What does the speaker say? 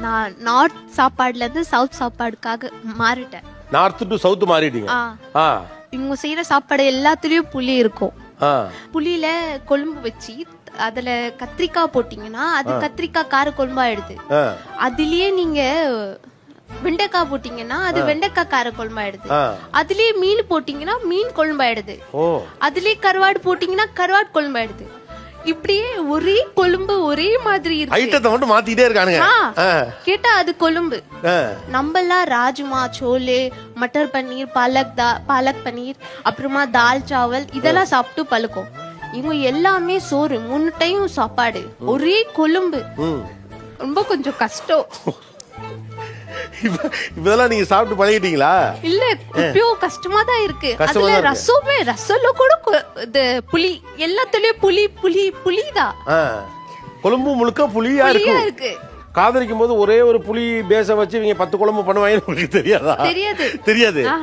நான் நார்த் சாப்பாடுல இருந்து சவுத் சாப்பாடுக்காக மாறிட்டேன். நார்த் டு சவுத் மாறிட்டீங்க. ஆ. இவங்க செய்யற சாப்பாடு எல்லாத்துலயும் புளி இருக்கும். புளியில கொழும்பு வச்சு அதுல கத்திரிக்காய் போட்டீங்கன்னா அது கத்திரிக்காய் கார குழம்பாயிடுது. அதுலயே நீங்க வெண்டைக்காய் போட்டீங்கன்னா அது வெண்டைக்காய் கார குழம்பாயிடுது. அதுலயே மீன் போட்டீங்கன்னா மீன் குழம்பாயிடுது. அதுலயே கருவாடு போட்டீங்கன்னா கருவாடு குழம்பாயிடுது. இப்படியே ஒரே கொழும்பு ஒரே மாதிரி இருக்கு. ஐட்டத்தை மட்டும் மாத்திக்கிட்டே இருக்கானுங்க. கேட்டா அது கொழும்பு. ஆ. நம்மலாம் ராஜ்மா சோலே மட்டர் பன்னீர் பாலக் தா பாலக் பன்னீர் அப்புறமா தால் சாவல் இதெல்லாம் சாப்பிட்டு பழக்கம். இவங்க எல்லாமே சோறு மூணு டைம் சாப்பாடு. ஒரே கொழும்பு. ரொம்ப கொஞ்சம் கஷ்டம். இப்ப இதெல்லாம் நீங்க சாப்பிட்டு பழகிட்டீங்களா? இல்ல இப்பயும் கஷ்டமா தான் இருக்கு. கஷ்டமா அதுல தான் இருக்கு. ரசமே ரசம்ல கூட கொ- இது புளி எல்லாத்துலயும் புளி புளி புளிதான். ஆ. கொழும்பு முழுக்க புளியா புளியா இருக்கும். இருக்கு. காதலிக்கும் போது ஒரே ஒரு புளி பேச வச்சு இவங்க பத்து குழம்பு பண்ணுவாங்கன்னு உங்களுக்கு தெரியாதா? தெரியாது. தெரியாது.